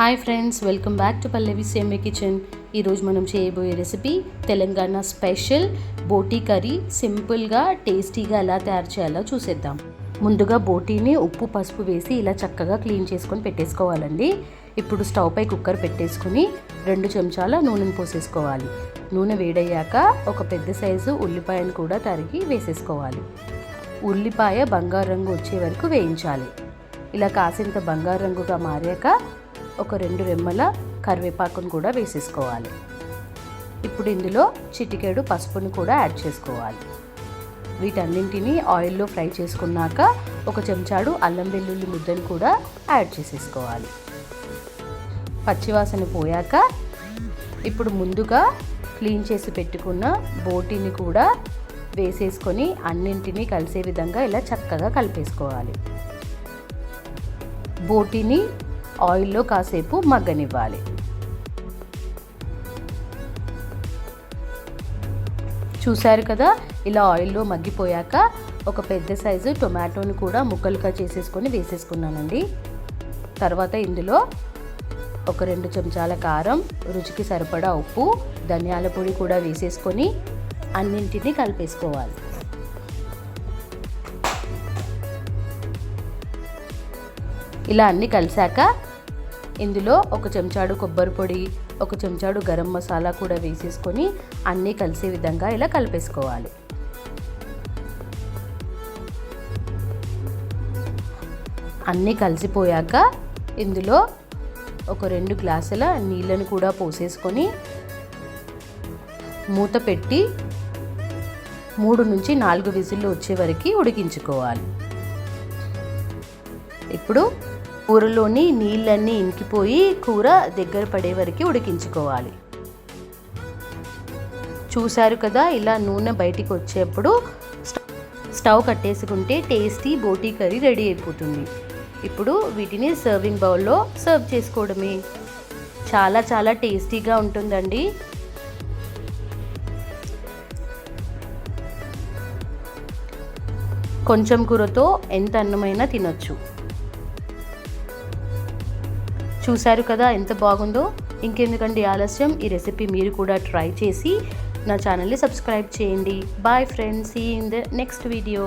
Hi friends welcome back to Pallavi same kitchen. ఈరోజు మనం చేయబోయే రెసిపీ తెలంగాణ స్పెషల్ బోటీ కర్రీ. సింపుల్గా టేస్టీగా ఎలా తయారు చేయాలో చూసేద్దాం. ముందుగా బోటీని ఉప్పు పసుపు వేసి ఇలా చక్కగా క్లీన్ చేసుకొని పెట్టేసుకోవాలండి. ఇప్పుడు స్టవ్ పై కుక్కర్ పెట్టేసుకుని రెండు చెంచాల నూనెను పోసేసుకోవాలి. నూనె వేడయ్యాక ఒక పెద్ద సైజు ఉల్లిపాయను కూడా తరిగి వేసేసుకోవాలి. ఉల్లిపాయ బంగారు రంగు వచ్చే వరకు వేయించాలి. ఇలా కాసింత బంగారు రంగుగా మారాక ఒక రెండు రెమ్మల కరివేపాకును కూడా వేసేసుకోవాలి. ఇప్పుడు ఇందులో చిటికేడు పసుపుని కూడా యాడ్ చేసుకోవాలి. వీటన్నింటినీ ఆయిల్లో ఫ్రై చేసుకున్నాక ఒక చెంచాడు అల్లం వెల్లుల్లి ముద్దను కూడా యాడ్ చేసేసుకోవాలి. పచ్చివాసన పోయాక ఇప్పుడు ముందుగా క్లీన్ చేసి పెట్టుకున్న బోటీని కూడా వేసేసుకొని అన్నింటినీ కలిసే విధంగా ఇలా చక్కగా కలిపేసుకోవాలి. బోటీని ఆయిల్లో కాసేపు మగ్గనివ్వాలి. చూశారు కదా ఇలా ఆయిల్లో మగ్గిపోయాక ఒక పెద్ద సైజు టొమాటోని కూడా ముక్కలుగా చేసేసుకొని వేసేసుకున్నానండి. తర్వాత ఇందులో ఒక రెండు చెంచాల కారం రుచికి సరిపడా ఉప్పు ధనియాల పొడి కూడా వేసేసుకొని అన్నింటినీ కలిపేసుకోవాలి. ఇలా అన్నీ కలిసాక ఇందులో ఒక చెంచాడు కొబ్బరి పొడి ఒక చెంచాడు గరం మసాలా కూడా వేసేసుకొని అన్నీ కలిసే విధంగా ఇలా కలిపేసుకోవాలి. అన్నీ కలిసిపోయాక ఇందులో ఒక రెండు గ్లాసుల నీళ్ళను కూడా పోసేసుకొని మూత పెట్టి మూడు నుంచి నాలుగు విజిల్లు వచ్చే వరకు ఉడికించుకోవాలి. ఇప్పుడు కూరలోని నీళ్ళన్నీ ఇంకిపోయి కూర దగ్గర పడే వరకు ఉడికించుకోవాలి. చూశారు కదా ఇలా నూనె బయటికి వచ్చేప్పుడు స్టవ్ కట్టేసుకుంటే టేస్టీ బోటీ కర్రీ రెడీ అయిపోతుంది. ఇప్పుడు వీటిని సర్వింగ్ బౌల్లో సర్వ్ చేసుకోవడమే. చాలా చాలా టేస్టీగా ఉంటుందండి. కొంచెం కూరతో ఎంత అన్నమైనా తినొచ్చు. చూశారు కదా ఎంత బాగుందో. ఇంకెందుకండి ఆలస్యం ఈ రెసిపీ మీరు కూడా ట్రై చేసి నా ఛానల్ని సబ్స్క్రైబ్ చేయండి. Bye friends see in the next video.